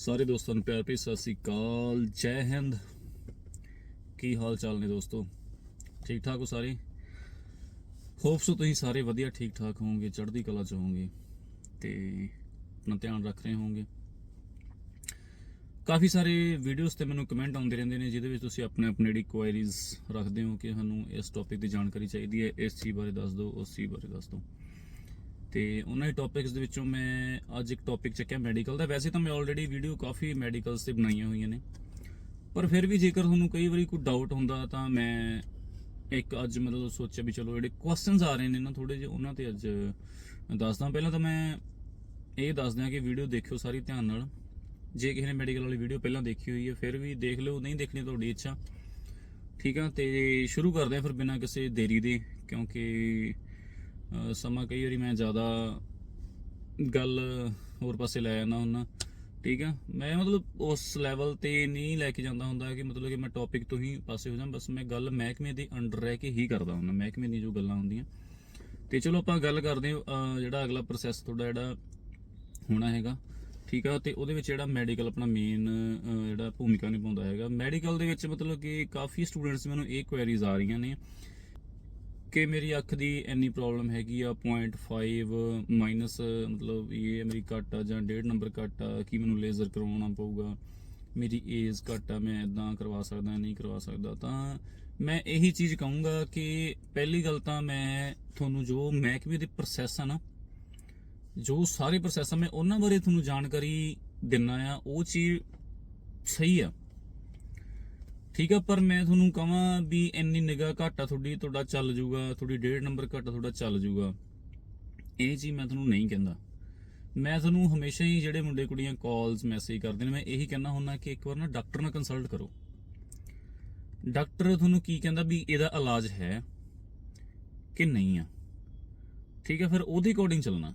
ਸਾਰੇ ਦੋਸਤਾਂ ਨੂੰ ਪਿਆਰ ਭਰੀ ਸਤਿ ਸ੍ਰੀ ਅਕਾਲ, ਜੈ ਹਿੰਦ। ਕੀ ਹਾਲ ਚਾਲ ਨੇ ਦੋਸਤੋ? ਠੀਕ ਠਾਕ ਹੋ ਸਾਰੇ? ਹੋਪ ਸੋ ਤੁਸੀਂ ਸਾਰੇ ਵਧੀਆ, ਠੀਕ ਠਾਕ ਹੋਵੋਗੇ, ਚੜ੍ਹਦੀ ਕਲਾ ਚ ਹੋਵੋਗੇ ਤੇ ਆਪਣਾ ਧਿਆਨ ਰੱਖ ਰਹੇ ਹੋਵੋਗੇ। ਕਾਫੀ ਸਾਰੇ ਵੀਡੀਓਜ਼ ਤੇ ਮੈਨੂੰ ਕਮੈਂਟ ਆਉਂਦੇ ਰਹਿੰਦੇ ਨੇ, ਜਿਹਦੇ ਵਿੱਚ ਤੁਸੀਂ ਆਪਣੇ ਆਪਣੇ ਜਿਹੜੀ ਕੁਐਰੀਜ਼ ਰੱਖਦੇ ਹੋ ਕਿ ਸਾਨੂੰ ਇਸ ਟੌਪਿਕ ਦੀ ਜਾਣਕਾਰੀ ਚਾਹੀਦੀ ਹੈ, ਇਸ ਚੀਜ਼ ਬਾਰੇ ਦੱਸ ਦਿਓ, ਉਸ ਚੀਜ਼ ਬਾਰੇ ਦੱਸ ਦਿਓ। ਤੇ ਉਹਨਾਂ ਹੀ ਟੌਪਿਕਸ ਦੇ ਵਿੱਚੋਂ ਮੈਂ ਅੱਜ ਇੱਕ ਟੌਪਿਕ ਚੱਕਿਆ ਮੈਡੀਕਲ ਦਾ। ਵੈਸੇ ਤਾਂ ਮੈਂ ਆਲਰੇਡੀ ਵੀਡੀਓ ਕਾਫੀ ਮੈਡੀਕਲਸ ਤੇ ਬਣਾਈਆਂ ਹੋਈਆਂ ਨੇ। ਪਰ ਫਿਰ ਵੀ ਜੇਕਰ ਤੁਹਾਨੂੰ ਕਈ ਵਾਰੀ ਕੋਈ ਡਾਊਟ ਹੁੰਦਾ ਤਾਂ ਮੈਂ ਇੱਕ ਅੱਜ ਮਤਲਬ ਸੋਚਿਆ ਵੀ ਚਲੋ ਜਿਹੜੇ ਕੁਐਸਚਨਸ ਆ ਰਹੇ ਨੇ ਨਾ ਥੋੜੇ ਜਿਹੇ ਉਹਨਾਂ ਤੇ ਅੱਜ ਦੱਸਦਾ। ਪਹਿਲਾਂ ਤਾਂ ਮੈਂ ਇਹ ਦੱਸ ਦਿਆਂ ਕਿ ਵੀਡੀਓ ਦੇਖਿਓ ਸਾਰੀ ਧਿਆਨ ਨਾਲ। ਜੇ ਕਿਸੇ ਨੇ ਮੈਡੀਕਲ ਵਾਲੀ ਵੀਡੀਓ ਪਹਿਲਾਂ ਦੇਖੀ ਹੋਈ ਹੈ, ਫਿਰ ਵੀ ਦੇਖ ਲਿਓ। ਨਹੀਂ ਦੇਖਣੀ ਤੁਹਾਡੀ ਇੱਛਾ। ਠੀਕ ਆ, ਤੇ ਸ਼ੁਰੂ ਕਰਦੇ ਆ ਫਿਰ ਬਿਨਾਂ ਕਿਸੇ ਦੇਰੀ ਦੇ, ਕਿਉਂਕਿ ਸਮਾਂ ਕਈ ਵਾਰੀ ਮੈਂ ਜ਼ਿਆਦਾ ਗੱਲ ਹੋਰ ਪਾਸੇ ਲੈ ਜਾਂਦਾ ਹੁੰਦਾ। ਠੀਕ ਆ? ਮੈਂ ਮਤਲਬ ਉਸ ਲੈਵਲ ਤੇ ਨਹੀਂ ਲੈ ਕੇ ਜਾਂਦਾ ਹੁੰਦਾ ਕਿ ਮਤਲਬ ਕਿ ਮੈਂ ਟੌਪਿਕ ਤੋਂ ਹੀ ਪਾਸੇ ਹੋ ਜਾਂ ਬਸ ਮੈਂ ਗੱਲ ਮਹਿਕਮੇ ਦੇ ਅੰਡਰ ਰਹਿ ਕੇ ਹੀ ਕਰਦਾ ਹੁੰਦਾ। ਮਹਿਕਮੇ ਦੀਆਂ ਜੋ ਗੱਲਾਂ ਹੁੰਦੀਆਂ। ਤੇ ਚਲੋ ਆਪਾਂ ਗੱਲ ਕਰਦੇ ਹਾਂ ਜਿਹੜਾ ਅਗਲਾ ਪ੍ਰੋਸੈਸ ਤੁਹਾਡਾ ਜਿਹੜਾ ਹੋਣਾ ਹੈਗਾ। ਠੀਕ ਆ? ਤੇ ਉਹਦੇ ਵਿੱਚ ਜਿਹੜਾ ਮੈਡੀਕਲ ਆਪਣਾ ਮੇਨ ਜਿਹੜਾ ਭੂਮਿਕਾ ਨਿਭਾਉਂਦਾ ਹੈਗਾ। ਮੈਡੀਕਲ ਦੇ ਵਿੱਚ ਮਤਲਬ ਕਿ ਕਾਫੀ ਸਟੂਡੈਂਟਸ ਮੈਨੂੰ ਇਹ ਕੁਐਰੀਜ਼ ਆ ਰਹੀਆਂ ਨੇ। ਕਿ ਮੇਰੀ ਅੱਖ ਦੀ ਇੰਨੀ ਪ੍ਰੋਬਲਮ ਹੈਗੀ ਆ 0.5 ਮਾਈਨਸ ਮਤਲਬ ਇਹ ਮੇਰੀ ਘੱਟ ਆ ਜਾਂ 1.5 ਨੰਬਰ ਘੱਟ ਆ, ਕੀ ਮੈਨੂੰ ਲੇਜ਼ਰ ਕਰਵਾਉਣਾ ਪਊਗਾ? ਮੇਰੀ ਏਜ ਘੱਟ ਆ, ਮੈਂ ਇਦਾਂ ਕਰਵਾ ਸਕਦਾ, ਨਹੀਂ ਕਰਵਾ ਸਕਦਾ? ਤਾਂ ਮੈਂ ਇਹੀ ਚੀਜ਼ ਕਹੂੰਗਾ ਕਿ ਪਹਿਲੀ ਗੱਲ ਤਾਂ ਮੈਂ ਤੁਹਾਨੂੰ ਜੋ ਮਹਿਕਮੇ ਦੇ ਪ੍ਰੋਸੈਸ ਆ ਨਾ, ਜੋ ਸਾਰੇ ਪ੍ਰੋਸੈਸ ਆ, ਮੈਂ ਉਹਨਾਂ ਬਾਰੇ ਤੁਹਾਨੂੰ ਜਾਣਕਾਰੀ ਦਿੰਨਾ ਆ, ਉਹ ਚੀਜ਼ ਸਹੀ ਆ। ਠੀਕ ਆ, ਪਰ ਮੈਂ ਤੁਹਾਨੂੰ ਕਹਾਂ ਵੀ ਇੰਨੀ ਨਿਗਾਹ ਘੱਟ ਆ ਤੁਹਾਡੀ, ਤੁਹਾਡਾ ਚੱਲ ਜਾਊਗਾ, ਤੁਹਾਡੀ ਡੇਢ ਨੰਬਰ ਘੱਟ ਆ, ਤੁਹਾਡਾ ਚੱਲ ਜਾਊਗਾ। ਇਹ ਚੀਜ਼ ਮੈਂ ਤੁਹਾਨੂੰ ਨਹੀਂ ਕਹਿੰਦਾ। ਮੈਂ ਤੁਹਾਨੂੰ ਹਮੇਸ਼ਾ ਹੀ ਜਿਹੜੇ ਮੁੰਡੇ ਕੁੜੀਆਂ ਕਾਲਸ ਮੈਸੇਜ ਕਰਦੇ ਨੇ, ਮੈਂ ਇਹੀ ਕਹਿੰਦਾ ਹੁੰਦਾ ਕਿ ਇੱਕ ਵਾਰ ਨਾ ਡਾਕਟਰ ਨਾਲ ਕੰਸਲਟ ਕਰੋ। ਡਾਕਟਰ ਤੁਹਾਨੂੰ ਕੀ ਕਹਿੰਦਾ ਵੀ ਇਹਦਾ ਇਲਾਜ ਹੈ ਕਿ ਨਹੀਂ ਆ? ਠੀਕ ਹੈ ਫਿਰ ਉਹਦੇ ਅਕੋਰਡਿੰਗ ਚੱਲਣਾ।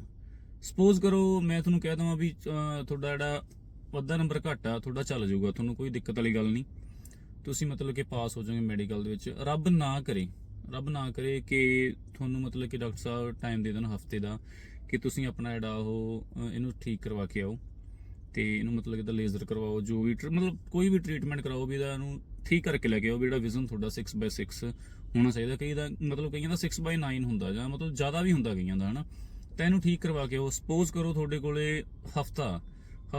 ਸਪੋਜ਼ ਕਰੋ ਮੈਂ ਤੁਹਾਨੂੰ ਕਹਿ ਦਵਾਂ ਵੀ ਤੁਹਾਡਾ ਜਿਹੜਾ ਅੱਧਾ ਨੰਬਰ ਘੱਟ ਆ, ਤੁਹਾਡਾ ਚੱਲ ਜਾਊਗਾ, ਤੁਹਾਨੂੰ ਕੋਈ ਦਿੱਕਤ ਵਾਲੀ ਗੱਲ ਨਹੀਂ। ਤੁਸੀਂ ਮਤਲਬ ਕਿ ਪਾਸ ਹੋ ਜਾਓਗੇ ਮੈਡੀਕਲ ਦੇ ਵਿੱਚ, ਰੱਬ ਨਾ ਕਰੇ, ਰੱਬ ਨਾ ਕਰੇ ਕਿ ਤੁਹਾਨੂੰ ਮਤਲਬ ਕਿ ਡਾਕਟਰ ਸਾਹਿਬ ਟਾਈਮ ਦੇ ਦੇਣ ਹਫ਼ਤੇ ਦਾ, ਕਿ ਤੁਸੀਂ ਆਪਣਾ ਜਿਹੜਾ ਉਹ ਇਹਨੂੰ ਠੀਕ ਕਰਵਾ ਕੇ ਆਓ ਤੇ ਇਹਨੂੰ ਮਤਲਬ ਕਿ ਇਹਦਾ ਲੇਜ਼ਰ ਕਰਵਾਓ, ਜੋ ਵੀ ਟਰ- ਮਤਲਬ ਕੋਈ ਵੀ ਟ੍ਰੀਟਮੈਂਟ ਕਰਾਓ ਵੀ ਇਹਦਾ ਇਹਨੂੰ ਠੀਕ ਕਰਕੇ ਲੈ ਕੇ ਆਓ ਵੀ ਜਿਹੜਾ ਵਿਜ਼ਨ ਤੁਹਾਡਾ 6/6 ਹੋਣਾ ਚਾਹੀਦਾ। ਕਈ ਦਾ ਮਤਲਬ ਕਈਆਂ ਦਾ 6/9 ਹੁੰਦਾ ਜਾਂ ਮਤਲਬ ਜ਼ਿਆਦਾ ਵੀ ਹੁੰਦਾ ਕਈਆਂ ਦਾ, ਹਨਾ? ਤਾਂ ਇਹਨੂੰ ਠੀਕ ਕਰਵਾ ਕੇ ਆਓ ਸਪੋਜ਼ ਕਰੋ ਤੁਹਾਡੇ ਕੋਲੇ ਹਫਤਾ,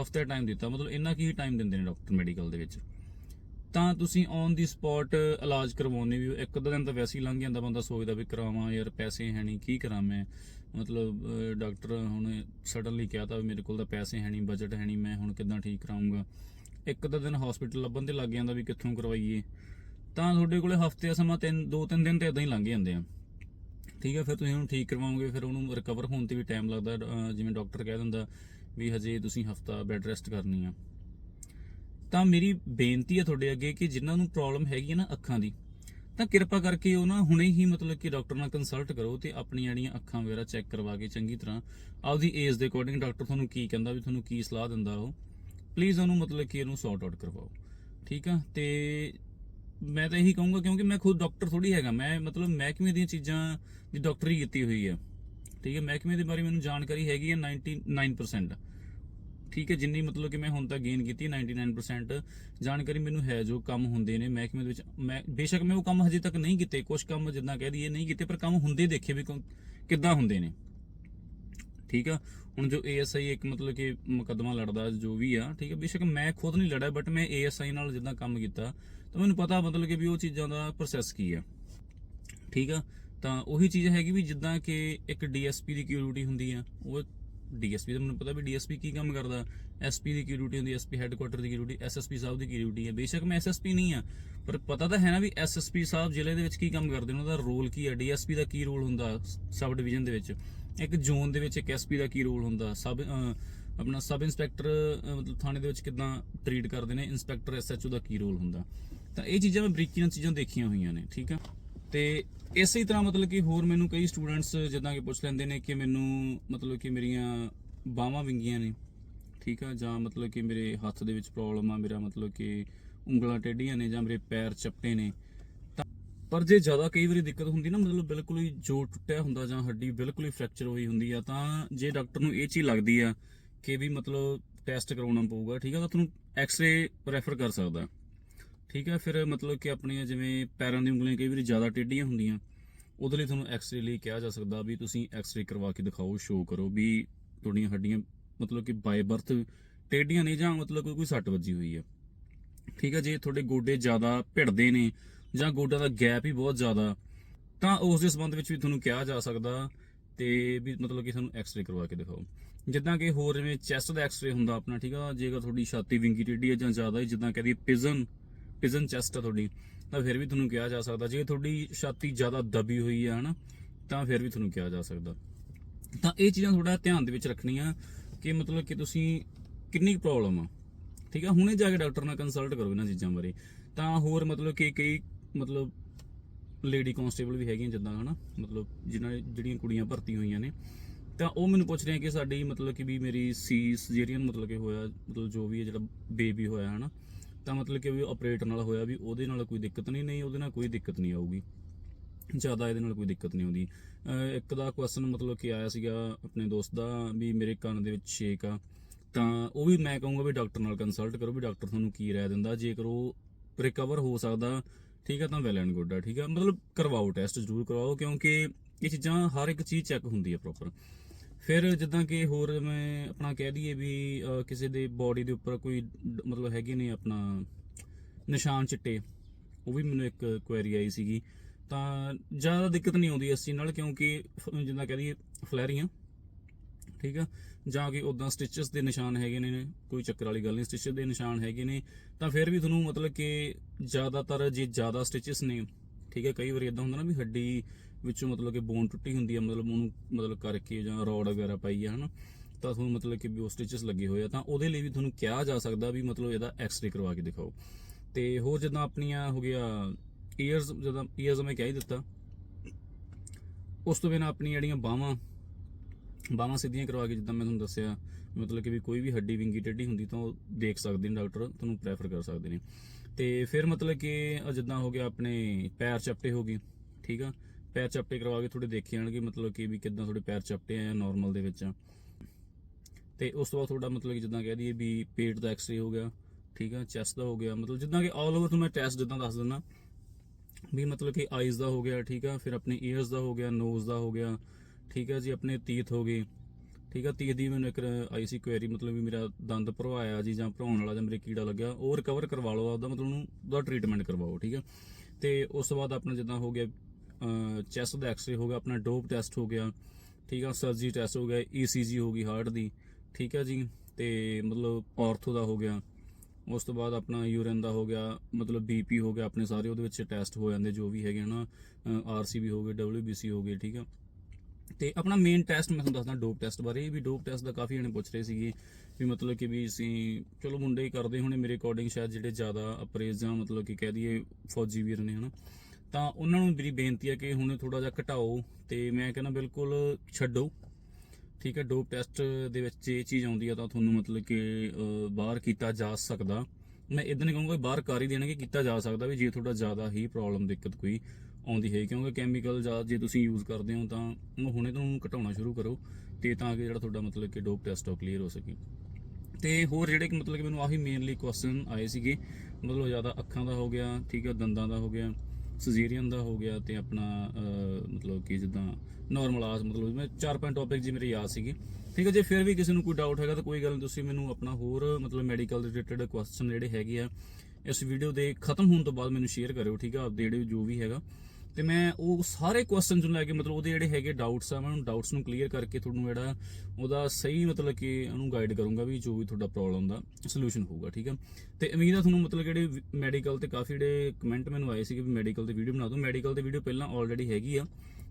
ਹਫ਼ਤੇ ਟਾਈਮ ਦਿੱਤਾ, ਮਤਲਬ ਇੰਨਾ ਕੀ ਟਾਈਮ ਦਿੰਦੇ ਨੇ ਡਾਕਟਰ ਮੈਡੀਕਲ ਦੇ ਵਿੱਚ? ਤਾਂ ਤੁਸੀਂ ਔਨ ਦੀ ਸਪੌਟ ਇਲਾਜ ਕਰਵਾਉਂਦੇ ਵੀ ਇੱਕ ਅੱਧਾ ਦਿਨ ਤਾਂ ਵੈਸੇ ਹੀ ਲੰਘ ਜਾਂਦਾ ਬੰਦਾ, ਸੋਚਦਾ ਵੀ ਕਰਾਵਾਂ ਯਾਰ ਪੈਸੇ ਹੈ ਨਹੀਂ ਕੀ ਕਰਾਂ ਮੈਂ? ਮਤਲਬ ਡਾਕਟਰ ਹੁਣ ਸਡਨਲੀ ਕਿਹਾ ਤਾਂ ਵੀ ਮੇਰੇ ਕੋਲ ਤਾਂ ਪੈਸੇ ਹੈ ਨਹੀਂ ਬਜਟ ਹੈ ਨਹੀਂ ਮੈਂ ਹੁਣ ਕਿੱਦਾਂ ਠੀਕ ਕਰਾਉਂਗਾ ਇੱਕ ਅੱਧਾ ਦਿਨ ਹਸਪੀਟਲ ਲੱਭਣ ਤੇ ਲੱਗ ਜਾਂਦਾ ਵੀ ਕਿੱਥੋਂ ਕਰਵਾਈਏ। ਤਾਂ ਤੁਹਾਡੇ ਕੋਲੇ ਹਫ਼ਤੇ ਦਾ ਸਮਾਂ ਤਿੰਨ, ਦੋ, ਤਿੰਨ ਦਿਨ ਤੇ ਇਦਾਂ ਹੀ ਲੰਘ ਜਾਂਦੇ ਆ। ਠੀਕ ਹੈ ਫਿਰ ਤੁਸੀਂ ਉਹਨੂੰ ਠੀਕ ਕਰਵਾਓਗੇ, ਫਿਰ ਉਹਨੂੰ ਰਿਕਵਰ ਹੋਣ ਤੇ ਵੀ ਟਾਈਮ ਲੱਗਦਾ ਜਿਵੇਂ ਡਾਕਟਰ ਕਹਿ ਦਿੰਦਾ ਵੀ ਹਜੇ ਤੁਸੀਂ ਹਫਤਾ ਬੈੱਡ ਰੈਸਟ ਕਰਨੀ ਆ। ਤਾਂ ਮੇਰੀ ਬੇਨਤੀ ਹੈ ਤੁਹਾਡੇ ਅੱਗੇ ਕਿ ਜਿਨ੍ਹਾਂ ਨੂੰ ਪ੍ਰੋਬਲਮ ਹੈਗੀ ਹੈ ਨਾ ਅੱਖਾਂ ਦੀ, ਤਾਂ ਕਿਰਪਾ ਕਰਕੇ ਉਹ ਨਾ ਹੁਣੇ ਹੀ ਮਤਲਬ ਕਿ ਡਾਕਟਰ ਨਾਲ ਕੰਸਲਟ ਕਰੋ ਤੇ ਆਪਣੀਆਂ ਜਿਹੜੀਆਂ ਅੱਖਾਂ ਵਗੈਰਾ ਚੈੱਕ ਕਰਵਾ ਕੇ ਚੰਗੀ ਤਰ੍ਹਾਂ ਆਪਦੀ ਏਜ ਦੇ ਅਕੋਰਡਿੰਗ ਡਾਕਟਰ ਤੁਹਾਨੂੰ ਕੀ ਕਹਿੰਦਾ ਵੀ ਤੁਹਾਨੂੰ ਕੀ ਸਲਾਹ ਦਿੰਦਾ ਉਹ ਪਲੀਜ਼ ਉਹਨੂੰ ਮਤਲਬ ਕਿ ਇਹਨੂੰ ਸੌਰਟ ਆਊਟ ਕਰਵਾਓ, ਠੀਕ ਆ? ਤੇ ਮੈਂ ਤਾਂ ਇਹੀ ਕਹੂੰਗਾ ਕਿਉਂਕਿ ਮੈਂ ਖੁਦ ਡਾਕਟਰ ਥੋੜੀ ਹੈਗਾ, ਮੈਂ ਮਤਲਬ ਮਹਿਕਮੇ ਦੀਆਂ ਚੀਜ਼ਾਂ ਦੀ ਡਾਕਟਰੀ ਕੀਤੀ ਹੋਈ ਹੈ, ਠੀਕ ਹੈ? ਮਹਿਕਮੇ ਦੇ ਬਾਰੇ ਮੈਨੂੰ ਜਾਣਕਾਰੀ ਹੈਗੀ ਹੈ 99% ਠੀਕ ਹੈ ਜਿੰਨੀ ਮਤਲਬ ਕਿ ਮੈਂ ਹੁਣ ਤੱਕ ਗੇਨ ਕੀਤੀ ਹੈ, 99% ਜਾਣਕਾਰੀ ਮੈਨੂੰ ਹੈ ਜੋ ਕੰਮ ਹੁੰਦੇ ਨੇ ਮਹਿਕਮੇ ਦੇ ਵਿੱਚ। ਮੈਂ ਬੇਸ਼ੱਕ ਮੈਂ ਉਹ ਕੰਮ ਹਜੇ ਤੱਕ ਨਹੀਂ ਕੀਤੇ ਕੁਝ ਕੰਮ ਜਿੱਦਾਂ ਕਹਿ ਦਈਏ ਨਹੀਂ ਕੀਤੇ ਪਰ ਕੰਮ ਹੁੰਦੇ ਦੇਖੇ ਵੀ ਕਿੱਦਾਂ ਹੁੰਦੇ ਨੇ। ਠੀਕ ਆ? ਹੁਣ ਜੋ ਏਐਸਆਈ ਇੱਕ ਮਤਲਬ ਕਿ ਮੁਕੱਦਮਾ ਲੜਦਾ ਜੋ ਵੀ ਆ ਠੀਕ ਆ ਬੇਸ਼ੱਕ ਮੈਂ ਖੁਦ ਨਹੀਂ ਲੜਿਆ ਬਟ ਮੈਂ ਏਐਸਆਈ ਨਾਲ ਜਿੱਦਾਂ ਕੰਮ ਕੀਤਾ ਤਾਂ ਮੈਨੂੰ ਪਤਾ ਮਤਲਬ ਕਿ ਵੀ ਉਹ ਚੀਜ਼ਾਂ ਦਾ ਪ੍ਰੋਸੈਸ ਕੀ ਆ। ਠੀਕ ਆ? ਤਾਂ ਉਹੀ ਚੀਜ਼ ਹੈਗੀ ਵੀ ਜਿੱਦਾਂ ਕਿ ਇੱਕ ਡੀਐਸਪੀ ਦੀ ਕੀ ਹੁੰਦੀ ਆ ਉਹ ਡੀਐਸਪੀ ਦਾ, ਮੈਨੂੰ ਪਤਾ ਵੀ ਡੀਐਸਪੀ ਕੀ ਕੰਮ ਕਰਦਾ। ਐਸਪੀ ਦੀ ਕੀ ਡਿਊਟੀ ਹੁੰਦੀ ਐਸਪੀ ਹੈੱਡਕੁਆਟਰ ਦੀ ਕੀ ਡਿਊਟੀ ਐਸਐਸਪੀ ਸਾਹਿਬ ਦੀ ਕੀ ਡਿਊਟੀ ਹੈ। ਬੇਸ਼ੱਕ ਮੈਂ ਐਸਐਸਪੀ ਨਹੀਂ ਆ ਪਰ ਪਤਾ ਤਾਂ ਹੈ ਨਾ ਵੀ ਐਸਐਸਪੀ ਸਾਹਿਬ ਜ਼ਿਲ੍ਹੇ ਦੇ ਵਿੱਚ ਕੀ ਕੰਮ ਕਰਦੇ ਨੇ ਉਹਦਾ ਰੋਲ ਕੀ ਹੈ? ਡੀਐਸਪੀ ਦਾ ਕੀ ਰੋਲ ਹੁੰਦਾ ਸਬ ਡਿਵੀਜ਼ਨ ਦੇ ਵਿੱਚ? ਇੱਕ ਜ਼ੋਨ ਦੇ ਵਿੱਚ ਇੱਕ ਐਸਪੀ ਦਾ ਕੀ ਰੋਲ ਹੁੰਦਾ? ਸਬ ਆਪਣਾ ਸਬ ਇੰਸਪੈਕਟਰ ਮਤਲਬ ਥਾਣੇ ਦੇ ਵਿੱਚ ਕਿਦਾਂ ਟਰੀਟ ਕਰਦੇ ਨੇ? ਇੰਸਪੈਕਟਰ ਐਸਐਚਓ ਦਾ ਕੀ ਰੋਲ ਹੁੰਦਾ? ਤਾਂ ਇਹ ਚੀਜ਼ਾਂ ਮੈਂ ਬਰੀਕੀ ਨਾਲ ਚੀਜ਼ਾਂ ਦੇਖੀਆਂ ਹੋਈਆਂ ਨੇ, ਠੀਕ ਆ ਤੇ ਇਸੇ ਤਰ੍ਹਾਂ ਮਤਲਬ ਕਿ ਹੋਰ ਮੈਨੂੰ ਕਈ ਸਟੂਡੈਂਟਸ ਜਿੱਦਾਂ ਕਿ ਪੁੱਛ ਲੈਂਦੇ ਨੇ ਕਿ ਮੈਨੂੰ ਮਤਲਬ ਕਿ ਮੇਰੀਆਂ ਬਾਹਾਂ ਵਿੰਗੀਆਂ ਨੇ, ਠੀਕ ਆ? ਜਾਂ ਮਤਲਬ ਕਿ ਮੇਰੇ ਹੱਥ ਦੇ ਵਿੱਚ ਪ੍ਰੋਬਲਮ ਆ, ਮੇਰਾ ਮਤਲਬ ਕਿ ਉਂਗਲਾਂ ਟੇਢੀਆਂ ਨੇ ਜਾਂ ਮੇਰੇ ਪੈਰ ਚੱਪਟੇ ਨੇ, ਤਾਂ ਪਰ ਜੇ ਜ਼ਿਆਦਾ ਕਈ ਵਾਰੀ ਦਿੱਕਤ ਹੁੰਦੀ ਨਾ, ਮਤਲਬ ਬਿਲਕੁਲ ਹੀ ਜੋੜ ਟੁੱਟਿਆ ਹੁੰਦਾ ਜਾਂ ਹੱਡੀ ਬਿਲਕੁਲ ਹੀ ਫ੍ਰੈਕਚਰ ਹੋਈ ਹੁੰਦੀ ਆ, ਤਾਂ ਜੇ ਡਾਕਟਰ ਨੂੰ ਇਹ ਚੀਜ਼ ਲੱਗਦੀ ਆ ਕਿ ਵੀ ਮਤਲਬ ਟੈਸਟ ਕਰਾਉਣਾ ਪਊਗਾ, ਠੀਕ ਆ? ਤਾਂ ਤੁਹਾਨੂੰ ਐਕਸ-ਰੇ ਰੈਫਰ ਕਰ ਸਕਦਾ। ਠੀਕ ਹੈ, ਫਿਰ ਮਤਲਬ ਕਿ ਆਪਣੀਆਂ ਜਿਵੇਂ ਪੈਰਾਂ ਦੀ ਉਂਗਲੀਆਂ ਕਈ ਵਾਰੀ ਜ਼ਿਆਦਾ ਟੇਢੀਆਂ ਹੁੰਦੀਆਂ, ਉਹਦੇ ਲਈ ਤੁਹਾਨੂੰ ਐਕਸ-ਰੇ ਲਈ ਕਿਹਾ ਜਾ ਸਕਦਾ ਵੀ ਤੁਸੀਂ ਐਕਸ-ਰੇ ਕਰਵਾ ਕੇ ਦਿਖਾਓ ਸ਼ੋਅ ਕਰੋ ਵੀ ਤੁਹਾਡੀਆਂ ਹੱਡੀਆਂ ਮਤਲਬ ਕਿ ਬਾਈ ਬਰਥ ਟੇਢੀਆਂ ਨਹੀਂ ਜਾਂ ਮਤਲਬ ਕੋਈ ਕੋਈ ਸੱਟ ਵੱਜੀ ਹੋਈ ਹੈ। ਠੀਕ ਹੈ, ਜੇ ਤੁਹਾਡੇ ਗੋਡੇ ਜ਼ਿਆਦਾ ਭਿੜਦੇ ਨੇ ਜਾਂ ਗੋਡਿਆਂ ਦਾ ਗੈਪ ਹੀ ਬਹੁਤ ਜ਼ਿਆਦਾ, ਤਾਂ ਉਸ ਦੇ ਸੰਬੰਧ ਵਿੱਚ ਵੀ ਤੁਹਾਨੂੰ ਕਿਹਾ ਜਾ ਸਕਦਾ ਤੇ ਵੀ ਮਤਲਬ ਕਿ ਤੁਹਾਨੂੰ ਐਕਸ-ਰੇ ਕਰਵਾ ਕੇ ਦਿਖਾਓ। ਜਿੱਦਾਂ ਕਿ ਹੋਰ ਜਿਵੇਂ ਚੈਸਟ ਦਾ ਐਕਸ-ਰੇ ਹੁੰਦਾ ਆਪਣਾ, ਠੀਕ ਆ, ਜੇਕਰ ਤੁਹਾਡੀ ਛਾਤੀ ਵਿੰਗੀ ਟੇਢੀ ਹੈ ਜਾਂ ਜ਼ਿਆਦਾ ਹੀ, ਜਿੱਦਾਂ ਕਹਦੀ ਪਿਜਨ ਪਿਜਨ ਚੈਸਟ ਆ ਤੁਹਾਡੀ, ਤਾਂ ਫਿਰ ਵੀ ਤੁਹਾਨੂੰ ਕਿਹਾ ਜਾ ਸਕਦਾ, ਜੇ ਤੁਹਾਡੀ ਛਾਤੀ ਜ਼ਿਆਦਾ ਦਬੀ ਹੋਈ ਹੈ ਹਨਾ, ਤਾਂ ਫਿਰ ਵੀ ਤੁਹਾਨੂੰ ਕਿਹਾ ਜਾ ਸਕਦਾ। ਤਾਂ ਇਹ ਚੀਜ਼ਾਂ ਥੋੜਾ ਧਿਆਨ ਦੇ ਵਿੱਚ ਰੱਖਣੀਆਂ ਕਿ ਮਤਲਬ ਕਿ ਤੁਸੀਂ ਕਿੰਨੀ ਪ੍ਰੋਬਲਮ ਆ, ਠੀਕ ਆ? ਹੁਣੇ ਜਾ ਕੇ ਡਾਕਟਰ ਨਾਲ ਕੰਸਲਟ ਕਰੋ ਇਹਨਾਂ ਚੀਜ਼ਾਂ ਬਾਰੇ। ਤਾਂ ਹੋਰ ਮਤਲਬ ਕਿ ਕਈ ਮਤਲਬ ਲੇਡੀ ਕਨਸਟੇਬਲ ਵੀ ਹੈਗੀਆਂ ਜਿੱਦਾਂ, ਹਨਾ? ਮਤਲਬ ਜਿਨ੍ਹਾਂ ਜਿਹੜੀਆਂ ਕੁੜੀਆਂ ਭਰਤੀ ਹੋਈਆਂ ਨੇ। ਤਾਂ ਉਹ ਮੈਨੂੰ ਪੁੱਛ ਰਹੇ ਕਿ ਸਾਡੀ ਮਤਲਬ ਕਿ ਵੀ ਮੇਰੀ ਸੀਸ ਜਿਹੜੀਆਂ ਮਤਲਬ ਕਿ ਹੋਇਆ, ਮਤਲਬ ਜੋ ਵੀ ਹੈ ਜਿਹੜਾ ਬੇਬੀ ਹੋਇਆ, ਹਨਾ? ਤਾਂ ਮਤਲਬ ਕਿ ਵੀ ਆਪਰੇਟ ਨਾਲ ਹੋਇਆ ਵੀ ਉਹਦੇ ਨਾਲ ਕੋਈ ਦਿੱਕਤ ਨਹੀਂ ਨਹੀਂ ਉਹਦੇ ਨਾਲ ਕੋਈ ਦਿੱਕਤ ਨਹੀਂ ਆਊਗੀ। ਜ਼ਿਆਦਾ ਇਹਦੇ ਨਾਲ ਕੋਈ ਦਿੱਕਤ ਨਹੀਂ ਆਉਂਦੀ। ਇੱਕ ਦਾ ਕੁਐਸਚਨ ਮਤਲਬ ਕਿ ਆਇਆ ਸੀਗਾ ਆਪਣੇ ਦੋਸਤ ਦਾ ਵੀ ਮੇਰੇ ਕੰਨ ਦੇ ਵਿੱਚ ਛੇਕ ਆ। ਤਾਂ ਉਹ ਵੀ ਮੈਂ ਕਹੂੰਗਾ ਵੀ ਡਾਕਟਰ ਨਾਲ ਕੰਸਲਟ ਕਰੋ ਵੀ ਡਾਕਟਰ ਤੁਹਾਨੂੰ ਕੀ ਰਾਏ ਦਿੰਦਾ। ਜੇਕਰ ਉਹ ਰਿਕਵਰ ਹੋ ਸਕਦਾ, ਠੀਕ ਆ, ਤਾਂ ਵੈਲ ਐਂਡ ਗੁੱਡ ਆ, ਠੀਕ ਆ। ਮਤਲਬ ਕਰਵਾਓ ਟੈਸਟ ਜ਼ਰੂਰ ਕਰਵਾਓ ਕਿਉਂਕਿ ਇਹ ਚੀਜ਼ਾਂ ਹਰ ਇੱਕ ਚੀਜ਼ ਚੈੱਕ ਹੁੰਦੀ ਹੈ ਪ੍ਰੋਪਰ ਫਿਰ ਜਿੱਦਾਂ ਕਿ ਹੋਰ ਮੈਂ ਆਪਣਾ ਕਹਿ ਦਈਏ ਵੀ ਕਿਸੇ ਦੇ ਬਾਡੀ ਦੇ ਉੱਪਰ ਕੋਈ ਡ- ਮਤਲਬ ਹੈਗੇ ਨੇ ਆਪਣਾ ਨਿਸ਼ਾਨ ਚਿੱਟੇ, ਉਹ ਵੀ ਮੈਨੂੰ ਇੱਕ ਕੁਐਰੀ ਆਈ ਸੀਗੀ। ਤਾਂ ਜ਼ਿਆਦਾ ਦਿੱਕਤ ਨਹੀਂ ਆਉਂਦੀ ਇਸ ਚੀਜ਼ ਨਾਲ ਕਿਉਂਕਿ ਜਿੱਦਾਂ ਕਹਿ ਦਈਏ ਫਲੈਰੀਆਂ ਠੀਕ ਆ? ਜਾਂ ਕਿ ਉਦਾਂ ਸਟਿਚਸ ਦੇ ਨਿਸ਼ਾਨ ਹੈਗੇ ਨੇ, ਕੋਈ ਚੱਕਰ ਵਾਲੀ ਗੱਲ ਨਹੀਂ ਸਟਿਚਸ ਦੇ ਨਿਸ਼ਾਨ ਹੈਗੇ ਨੇ। ਤਾਂ ਫਿਰ ਵੀ ਤੁਹਾਨੂੰ ਮਤਲਬ ਕਿ ਜ਼ਿਆਦਾਤਰ ਜੇ ਜ਼ਿਆਦਾ ਸਟਿਚਸ ਨੇ, ਠੀਕ ਹੈ ਕਈ ਵਾਰੀ ਇਦਾਂ ਹੁੰਦਾ ਨਾ ਵੀ ਹੱਡੀ ਵਿੱਚੋਂ ਮਤਲਬ ਕਿ ਬੋਨ ਟੁੱਟੀ ਹੁੰਦੀ ਹੈ ਮਤਲਬ ਉਹਨੂੰ ਮਤਲਬ ਕਰਕੇ ਜਾਂ ਰੋਡ ਵਗੈਰਾ ਪਾਈ ਹੈ ਹਨਾ। ਤਾਂ ਤੁਹਾਨੂੰ ਮਤਲਬ ਕਿ ਵੀ ਉਹ ਸਟਿਚਸ ਲੱਗੇ ਹੋਏ ਆ। ਤਾਂ ਉਹਦੇ ਲਈ ਵੀ ਤੁਹਾਨੂੰ ਕਿਹਾ ਜਾ ਸਕਦਾ ਵੀ ਮਤਲਬ ਇਹਦਾ ਐਕਸ-ਰੇ ਕਰਵਾ ਕੇ ਦਿਖਾਓ। ਤੇ ਹੋਰ ਜਿੱਦਾਂ ਆਪਣੀਆਂ ਹੋ ਗਿਆ ਈਅਰਸ ਜਦੋਂ ਈਅਰਸ ਮੈਂ ਕਹਿ ਹੀ ਦਿੱਤਾ। ਉਸ ਤੋਂ ਬਿਨਾਂ ਆਪਣੀਆਂ ਜਿਹੜੀਆਂ ਬਾਹਾਂ ਬਾਹਾਂ ਸਿੱਧੀਆਂ ਕਰਵਾ ਕੇ ਜਿੱਦਾਂ ਮੈਂ ਤੁਹਾਨੂੰ ਦੱਸਿਆ, ਮਤਲਬ ਕਿ ਵੀ ਕੋਈ ਵੀ ਹੱਡੀ ਵਿੰਗੀ ਟੇਢੀ ਹੁੰਦੀ ਤਾਂ ਉਹ ਦੇਖ ਸਕਦੇ ਨੇ ਡਾਕਟਰ, ਤੁਹਾਨੂੰ ਪ੍ਰੈਫਰ ਕਰ ਸਕਦੇ ਨੇ। ਤੇ ਫਿਰ ਮਤਲਬ ਕਿ ਜਿੱਦਾਂ ਹੋ ਗਿਆ ਆਪਣੇ ਪੈਰ ਚਪਟੇ ਹੋ ਗਏ, ਠੀਕ ਆ? ਪੈਰ ਚਪਟੇ ਕਰਵਾ ਕੇ ਥੋੜੇ ਦੇਖੇ ਜਾਣਗੇ, ਮਤਲਬ ਕਿ ਵੀ ਕਿੱਦਾਂ ਤੁਹਾਡੇ ਪੈਰ ਚਪਟੇ ਆ ਨਾਰਮਲ ਦੇ ਵਿੱਚ ਆ। ਤੇ ਉਸ ਤੋਂ ਬਾਅਦ ਤੁਹਾਡਾ ਮਤਲਬ ਕਿ ਜਿੱਦਾਂ ਕਹਿ ਦਈਏ ਵੀ ਪੇਟ ਦਾ ਐਕਸ-ਰੇ ਹੋ ਗਿਆ, ਠੀਕ ਆ ਚੈਸਟ ਦਾ ਹੋ ਗਿਆ, ਮਤਲਬ ਜਿੱਦਾਂ ਕਿ ਆਲ ਓਵਰ ਤੁਹਾਨੂੰ ਮੈਂ ਟੈਸਟ ਜਿੱਦਾਂ ਦੱਸ ਦਿੰਦਾ। ਵੀ ਮਤਲਬ ਕਿ ਆਈਜ਼ ਦਾ ਹੋ ਗਿਆ, ਠੀਕ ਆ, ਫਿਰ ਆਪਣੇ ਈਅਰਸ ਦਾ ਹੋ ਗਿਆ ਨੋਜ਼ ਦਾ ਹੋ ਗਿਆ, ਠੀਕ ਆ ਜੀ, ਆਪਣੇ ਤੀਥ ਹੋ ਗਏ, ਠੀਕ ਆ ਤੀਥ ਦੀ ਮੈਨੂੰ ਇੱਕ ਆਈ ਸੀ ਕੁਐਰੀ ਮਤਲਬ ਵੀ ਮੇਰਾ ਦੰਦ ਭਰਵਾਇਆ ਜੀ ਜਾਂ ਭਰਾਉਣ ਵਾਲਾ ਜਾਂ ਮੇਰੇ ਕੀੜਾ ਲੱਗਿਆ, ਉਹ ਰਿਕਵਰ ਕਰਵਾ ਲਓ, ਆਪਦਾ ਮਤਲਬ ਉਹਨੂੰ, ਉਹਦਾ ਟ੍ਰੀਟਮੈਂਟ ਕਰਵਾਓ, ਠੀਕ ਆ। ਤੇ ਉਸ ਤੋਂ ਬਾਅਦ ਆਪਣਾ ਜਿੱਦਾਂ ਹੋ ਗਿਆ ਚੈਸਟ ਦਾ ਐਕਸਰੇ ਹੋ ਗਿਆ, ਆਪਣਾ ਡੋਪ ਟੈਸਟ ਹੋ ਗਿਆ, ਠੀਕ ਆ ਸਰਜਰੀ ਟੈਸਟ ਹੋ ਗਿਆ ਈਸੀਜੀ ਹੋ ਗਈ ਹਾਰਟ ਦੀ, ਠੀਕ ਆ ਜੀ, ਤੇ ਮਤਲਬ ਆਰਥੋ ਦਾ ਹੋ ਗਿਆ, ਉਸ ਤੋਂ ਬਾਅਦ ਆਪਣਾ ਯੂਰਿਨ ਦਾ ਹੋ ਗਿਆ, ਮਤਲਬ ਬੀਪੀ ਹੋ ਗਿਆ, ਆਪਣੇ ਸਾਰੇ ਉਹਦੇ ਵਿੱਚ ਟੈਸਟ ਹੋ ਜਾਂਦੇ, ਜੋ ਵੀ ਹੈਗੇ ਨਾ ਆਰਸੀਬੀ ਹੋ ਗਏ ਡਬਲਯੂਬੀਸੀ ਹੋ ਗਏ, ਠੀਕ ਆ। ਤੇ ਆਪਣਾ ਮੇਨ ਟੈਸਟ ਮੈਂ ਤੁਹਾਨੂੰ ਦੱਸਦਾ ਡੋਪ ਟੈਸਟ ਬਾਰੇ, ਇਹ ਵੀ ਡੋਪ ਟੈਸਟ ਦਾ ਕਾਫੀ ਜਣੇ ਪੁੱਛ ਰਹੇ ਸੀਗੇ, ਵੀ ਮਤਲਬ ਕਿ ਵੀ ਅਸੀਂ, ਚਲੋ ਮੁੰਡੇ ਹੀ ਕਰਦੇ ਹੋਣੇ, ਮੇਰੇ ਅਕੋਰਡਿੰਗ ਸ਼ਾਇਦ ਜਿਹੜੇ ਜ਼ਿਆਦਾ ਅਪਰੇਜ਼ ਜਾਂ ਮਤਲਬ ਕਿ ਕਹਿ ਦਈਏ, ਫੌਜੀ ਵੀਰ ਨੇ, ਹਨਾ। ਤਾਂ ਉਹਨਾਂ ਨੂੰ ਮੇਰੀ ਬੇਨਤੀ ਹੈ ਕਿ ਹੁਣ ਥੋੜਾ ਜਿਹਾ ਘਟਾਓ ਤੇ ਮੈਂ ਕਹਿੰਦਾ ਬਿਲਕੁਲ ਛੱਡੋ। ਠੀਕ ਹੈ, ਡੋਪ ਟੈਸਟ ਦੇ ਵਿੱਚ ਇਹ ਚੀਜ਼ ਆਉਂਦੀ ਆ ਤਾਂ ਤੁਹਾਨੂੰ ਮਤਲਬ ਕਿ ਬਾਹਰ ਕੀਤਾ ਜਾ ਸਕਦਾ। ਮੈਂ ਇਦਾਂ ਨਹੀਂ ਕਹੂੰਗਾ ਬਾਹਰ ਕਰ ਹੀ ਦੇਣਗੇ ਕੀਤਾ ਜਾ ਸਕਦਾ ਵੀ ਜੇ ਤੁਹਾਡਾ ਜ਼ਿਆਦਾ ਹੀ ਪ੍ਰੋਬਲਮ ਦਿੱਕਤ ਕੋਈ ਆਉਂਦੀ ਹੈ। ਕਿਉਂਕਿ ਕੈਮੀਕਲ ਜ਼ਿਆਦਾ ਜੇ ਤੁਸੀਂ ਯੂਜ਼ ਕਰਦੇ ਹੋ ਤਾਂ ਉਹ ਹੁਣੇ ਤੋਂ ਘਟਾਉਣਾ ਸ਼ੁਰੂ ਕਰੋ ਤੇ ਤਾਂ ਕਿ ਜਿਹੜਾ ਤੁਹਾਡਾ ਮਤਲਬ ਕਿ ਡੋਪ ਟੈਸਟ ਉਹ ਕਲੀਅਰ ਹੋ ਸਕੇ। ਤੇ ਹੋਰ ਜਿਹੜੇ ਮਤਲਬ ਕਿ ਮੈਨੂੰ ਆਹੀ ਮੇਨਲੀ ਕੁਐਸਚਨ ਆਏ ਸੀਗੇ, ਮਤਲਬ ਜ਼ਿਆਦਾ ਅੱਖਾਂ ਦਾ ਹੋ ਗਿਆ, ਠੀਕ ਹੈ, ਦੰਦਾਂ ਦਾ ਹੋ ਗਿਆ ਸਜੀਰੀਅਨ ਦਾ ਹੋ ਗਿਆ ਤੇ ਆਪਣਾ ਮਤਲਬ ਕਿ ਜਿੱਦਾਂ ਨਾਰਮਲ ਆਸ, ਮਤਲਬ ਮੈਂ ਚਾਰ ਪੰਜ ਟੌਪਿਕ ਜੀ ਮੇਰੇ ਯਾਦ ਸੀਗੇ। ਠੀਕ ਹੈ ਜੇ, ਫਿਰ ਵੀ ਕਿਸੇ ਨੂੰ ਕੋਈ ਡਾਊਟ ਹੈਗਾ ਤਾਂ ਕੋਈ ਗੱਲ ਨਹੀਂ, ਤੁਸੀਂ ਮੈਨੂੰ ਆਪਣਾ ਹੋਰ, ਮਤਲਬ ਮੈਡੀਕਲ ਰਿਲੇਟਡ ਕੁਐਸਚਨ ਜਿਹੜੇ ਹੈਗੇ ਆ, ਇਸ ਵੀਡੀਓ ਦੇ ਖਤਮ ਹੋਣ ਤੋਂ ਬਾਅਦ ਮੈਨੂੰ ਸ਼ੇਅਰ ਕਰਿਓ, ਠੀਕ ਆ? ਆਪਦੇ ਜਿਹੜੇ ਜੋ ਵੀ ਹੈਗਾ। ਤੇ ਮੈਂ ਉਹ ਸਾਰੇ ਕੁਐਸਚਨ ਨੂੰ ਲੈ ਕੇ ਮਤਲਬ ਉਹਦੇ ਜਿਹੜੇ ਹੈਗੇ ਡਾਊਟਸ ਆ, ਮੈਂ ਉਹਨਾਂ ਡਾਊਟਸ ਨੂੰ ਕਲੀਅਰ ਕਰਕੇ ਤੁਹਾਨੂੰ ਜਿਹੜਾ ਉਹਦਾ ਸਹੀ ਮਤਲਬ ਕਿ ਉਹਨੂੰ ਗਾਈਡ ਕਰੂੰਗਾ ਵੀ ਜੋ ਵੀ ਤੁਹਾਡਾ ਪ੍ਰੋਬਲਮ ਦਾ ਸੋਲੂਸ਼ਨ ਹੋਊਗਾ, ਠੀਕ ਆ? ਤੇ ਉਮੀਦ ਆ, ਤੁਹਾਨੂੰ ਮਤਲਬ ਜਿਹੜੇ ਮੈਡੀਕਲ ਤੇ ਕਾਫੀ ਜਿਹੜੇ ਕਮੈਂਟ ਮੈਨੂੰ ਆਏ ਸੀ ਕਿ ਮੈਡੀਕਲ ਤੇ ਵੀਡੀਓ ਬਣਾ ਦਿਓ। ਮੈਡੀਕਲ ਤੇ ਵੀਡੀਓ ਪਹਿਲਾਂ ਆਲਰੇਡੀ ਹੈਗੀ ਆ,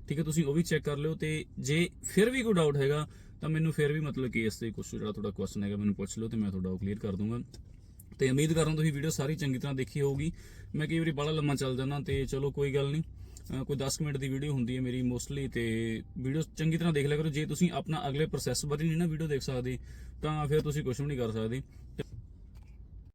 ਠੀਕ ਹੈ ਤੁਸੀਂ ਉਹ ਵੀ ਚੈੱਕ ਕਰ ਲਿਓ ਤੇ ਜੇ ਫਿਰ ਵੀ ਕੋਈ ਡਾਊਟ ਹੈਗਾ, ਤਾਂ ਮੈਨੂੰ ਫਿਰ ਵੀ ਮਤਲਬ ਕਿ ਇਸ ਤੇ ਕੁਝ ਜਿਹੜਾ ਤੁਹਾਡਾ ਕੁਐਸਚਨ ਹੈਗਾ ਮੈਨੂੰ ਪੁੱਛ ਲਿਓ ਤੇ ਮੈਂ ਤੁਹਾਡਾ ਉਹ ਕਲੀਅਰ ਕਰ ਦੂੰਗਾ। ਤੇ ਉਮੀਦ ਕਰਦਾ ਤੁਸੀਂ ਵੀਡੀਓ ਸਾਰੀ ਚੰਗੀ ਤਰ੍ਹਾਂ ਦੇਖੀ ਹੋਊਗੀ। ਮੈਂ ਕਈ ਵਾਰੀ ਬੜਾ ਲੰਮਾ ਚੱਲ ਜਾਂਦਾ ਤੇ ਚਲੋ ਕੋਈ ਗੱਲ ਨਹੀਂ। ਕੋਈ 10 ਮਿੰਟ ਦੀ ਵੀਡੀਓ ਹੁੰਦੀ ਹੈ ਮੇਰੀ ਮੋਸਟਲੀ ਤੇ ਵੀਡੀਓ ਚੰਗੀ ਤਰ੍ਹਾਂ ਦੇਖ ਲਿਆ ਕਰੋ। ਜੇ ਤੁਸੀਂ ਆਪਣਾ ਅਗਲੇ ਪ੍ਰੋਸੈਸ ਬਾਰੇ ਨਹੀਂ ਨਾ ਵੀਡੀਓ ਦੇਖ ਸਕਦੇ, ਤਾਂ ਫਿਰ ਤੁਸੀਂ ਕੁਝ ਵੀ ਨਹੀਂ ਕਰ ਸਕਦੇ।